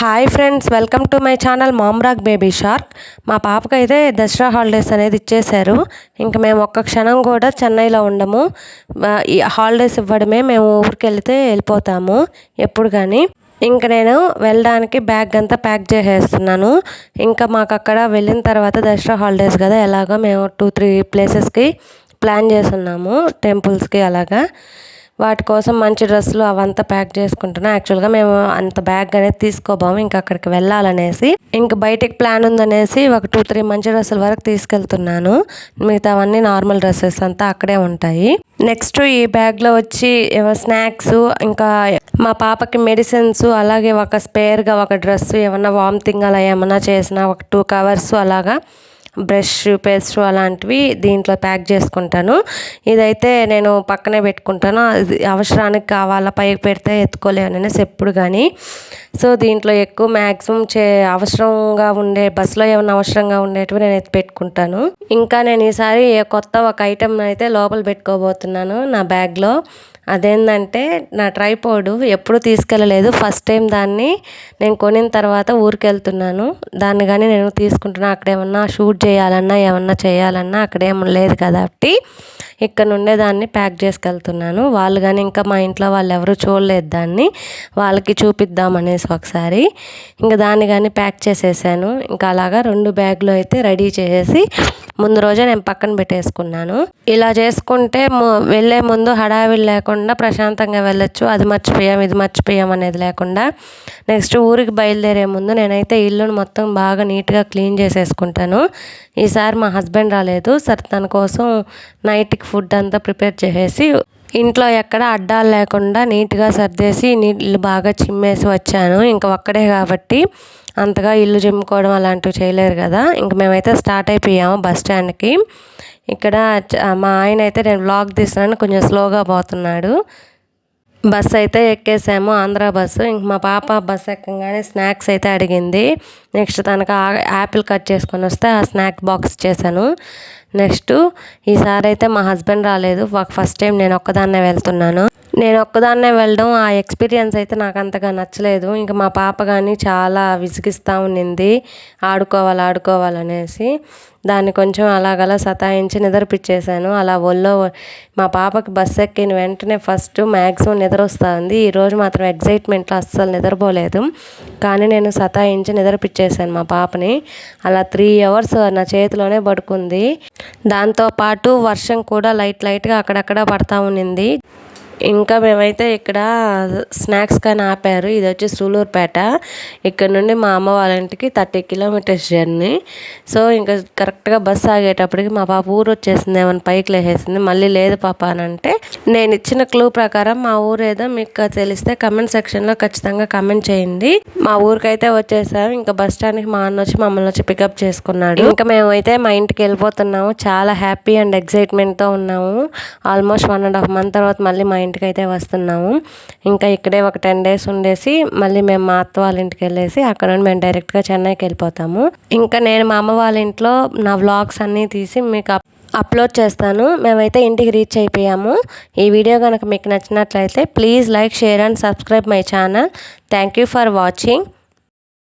Hi friends welcome to my channel మామ్రాక్ baby shark మా పాపకు అయితే దసరా హాలిడేస్ అనేది ఇచ్చేశారు. ఇంకా మేము ఒక్క క్షణం కూడా చెన్నైలో ఉండము. ఈ హాలిడేస్ ఇవ్వడమే మేము ఊరికి వెళితే వెళ్ళిపోతాము ఎప్పుడు కానీ ఇంక నేను వెళ్ళడానికి బ్యాగ్ అంతా ప్యాక్ చేసేస్తున్నాను. ఇంకా మాకు అక్కడ వెళ్ళిన తర్వాత దసరా హాలిడేస్ కదా ఎలాగో మేము టూ త్రీ ప్లేసెస్కి ప్లాన్ చేస్తున్నాము టెంపుల్స్కి అలాగా. వాటి కోసం మంచి డ్రెస్సులు అవంతా ప్యాక్ చేసుకుంటున్నాం. యాక్చువల్గా మేము అంత బ్యాగ్ అనేది తీసుకోబోము ఇంకా అక్కడికి వెళ్ళాలనేసి. ఇంక బయటికి ప్లాన్ ఉందనేసి ఒక టూ త్రీ మంచి డ్రెస్సుల వరకు తీసుకెళ్తున్నాను. మిగతావన్నీ నార్మల్ డ్రెస్సెస్ అంతా అక్కడే ఉంటాయి. నెక్స్ట్ ఈ బ్యాగ్లో వచ్చి స్నాక్స్ ఇంకా మా పాపకి మెడిసిన్స్ అలాగే ఒక స్పేర్గా ఒక డ్రెస్ ఏమన్నా వామిటింగ్ అలా ఏమన్నా చేసినా ఒక టూ కవర్స్ అలాగా బ్రష్ పేస్ట్ అలాంటివి దీంట్లో ప్యాక్ చేసుకుంటాను. ఇదైతే నేను పక్కనే పెట్టుకుంటాను. అది అవసరానికి కావాలా పైకి పెడితే ఎత్తుకోలేననేసి ఎప్పుడు కానీ సో దీంట్లో ఎక్కువ మ్యాక్సిమం చే అవసరంగా ఉండే బస్సులో ఏమైనా అవసరంగా ఉండేటివి నేను ఎత్తి పెట్టుకుంటాను. ఇంకా నేను ఈసారి కొత్త ఒక ఐటెం అయితే లోపల పెట్టుకోబోతున్నాను నా బ్యాగ్లో. అదేంటంటే నా ట్రైపోడు ఎప్పుడు తీసుకెళ్ళలేదు. ఫస్ట్ టైం దాన్ని నేను కొనిన తర్వాత ఊరికి వెళ్తున్నాను దాన్ని కానీ నేను తీసుకుంటున్నా అక్కడ ఏమన్నా షూట్ చేయాలన్నా ఏమన్నా చేయాలన్నా అక్కడ ఏమన్నా లేదు కాబట్టి ఇక్కడ నుండే దాన్ని ప్యాక్ చేసుకెళ్తున్నాను. వాళ్ళు కానీ ఇంకా మా ఇంట్లో వాళ్ళు ఎవరు చూడలేదు దాన్ని. వాళ్ళకి చూపిద్దాం అనేసి ఒకసారి. ఇంకా దాన్ని కానీ ప్యాక్ చేసేసాను. ఇంకా అలాగా రెండు బ్యాగులు అయితే రెడీ చేసేసి ముందు రోజే నేను పక్కన పెట్టేసుకున్నాను. ఇలా చేసుకుంటే వెళ్ళే ముందు హడావిడి లేకుండా ప్రశాంతంగా వెళ్ళొచ్చు. అది మర్చిపోయాం ఇది మర్చిపోయాం అనేది లేకుండా. నెక్స్ట్ ఊరికి బయలుదేరే ముందు నేనైతే ఇల్లును మొత్తం బాగా నీట్గా క్లీన్ చేసేసుకుంటాను. ఈసారి మా హస్బెండ్ రాలేదు. సరే తన కోసం నైట్కి ఫుడ్ అంతా ప్రిపేర్ చేసేసి ఇంట్లో ఎక్కడ అడ్డాలు లేకుండా నీట్గా సర్దేసి నీళ్ళు బాగా చిమ్మేసి వచ్చాను. ఇంకా ఒక్కడే కాబట్టి అంతగా ఇల్లు చిమ్ముకోవడం అలాంటివి చేయలేరు కదా. ఇంక మేమైతే స్టార్ట్ అయిపోయాము బస్ స్టాండ్కి. ఇక్కడ మా ఆయన అయితే నేను వ్లాగ్ తీస్తున్నాను కొంచెం స్లోగా పోతున్నాడు. బస్ అయితే ఎక్కేసాము ఆంధ్ర బస్సు. ఇంక మా పాప బస్ ఎక్కగానే స్నాక్స్ అయితే అడిగింది. నెక్స్ట్ తనకు యాపిల్ కట్ చేసుకొని వస్తే ఆ స్నాక్ బాక్స్ చేశాను. నెక్స్ట్ ఈసారి అయితే మా హస్బెండ్ రాలేదు. ఫస్ట్ టైం నేను ఒక్కదాన్నే వెళ్తున్నాను. నేను ఒక్కదాన్నే వెళ్ళడం ఆ ఎక్స్పీరియన్స్ అయితే నాకు అంతగా నచ్చలేదు. ఇంకా మా పాప కానీ చాలా విసిగిస్తూ ఉండింది ఆడుకోవాలి ఆడుకోవాలనేసి దాన్ని కొంచెం అలాగలా సతాయించి నిద్రపిచ్చేసాను. అలా ఒళ్ళో మా పాపకి బస్ ఎక్కిన వెంటనే ఫస్ట్ మ్యాక్సిమం నిద్ర వస్తుంది ఈరోజు మాత్రం ఎగ్జైట్మెంట్లో అస్సలు నిద్రపోలేదు. కానీ నేను సతాయించి నిద్రపిచ్చేసాను మా పాపని. అలా త్రీ అవర్స్ నా చేతిలోనే పడుకుంది. దాంతోపాటు వర్షం కూడా లైట్ లైట్గా అక్కడక్కడ పడతా ఉన్నింది. ఇంకా మేమైతే ఇక్కడ స్నాక్స్ కానీ ఆపారు. ఇది వచ్చి సూలూరుపేట. ఇక్కడ నుండి మా అమ్మ వాళ్ళ ఇంటికి థర్టీ కిలోమీటర్స్ జర్నీ. సో ఇంకా కరెక్ట్గా బస్సు ఆగేటప్పటికి మా పాప ఊరు వచ్చేసింది. ఏమైనా పైకి లేసేసింది. మళ్ళీ లేదు పాప అని అంటే నేను ఇచ్చిన క్లూ ప్రకారం మా ఊరు ఏదో మీకు తెలిస్తే కమెంట్ సెక్షన్లో ఖచ్చితంగా కమెంట్ చేయండి. మా ఊరికైతే వచ్చేసాము ఇంకా బస్ స్టాండ్కి మా అన్న వచ్చి మమ్మల్ని వచ్చి పికప్ చేసుకున్నాడు. ఇంకా మేమైతే మా ఇంటికి వెళ్ళిపోతున్నాము. చాలా హ్యాపీ అండ్ ఎగ్జైట్మెంట్తో ఉన్నాము. Almost one and half month తర్వాత మళ్ళీ మా ఇంటికి అయితే వస్తున్నాము. ఇంకా ఇక్కడే ఒక టెన్ డేస్ ఉండేసి మళ్ళీ మేము మా అత్త వాళ్ళ ఇంటికి వెళ్ళేసి అక్కడ నుండి మేము డైరెక్ట్గా చెన్నైకి వెళ్ళిపోతాము. ఇంకా నేను మా అమ్మ వాళ్ళ ఇంట్లో నా వ్లాగ్స్ అన్నీ తీసి మీకు అప్లోడ్ చేస్తాను. మేమైతే ఇంటికి రీచ్ అయిపోయాము. ఈ వీడియో కనుక మీకు నచ్చినట్లయితే please like share and subscribe my channel. Thank you for watching.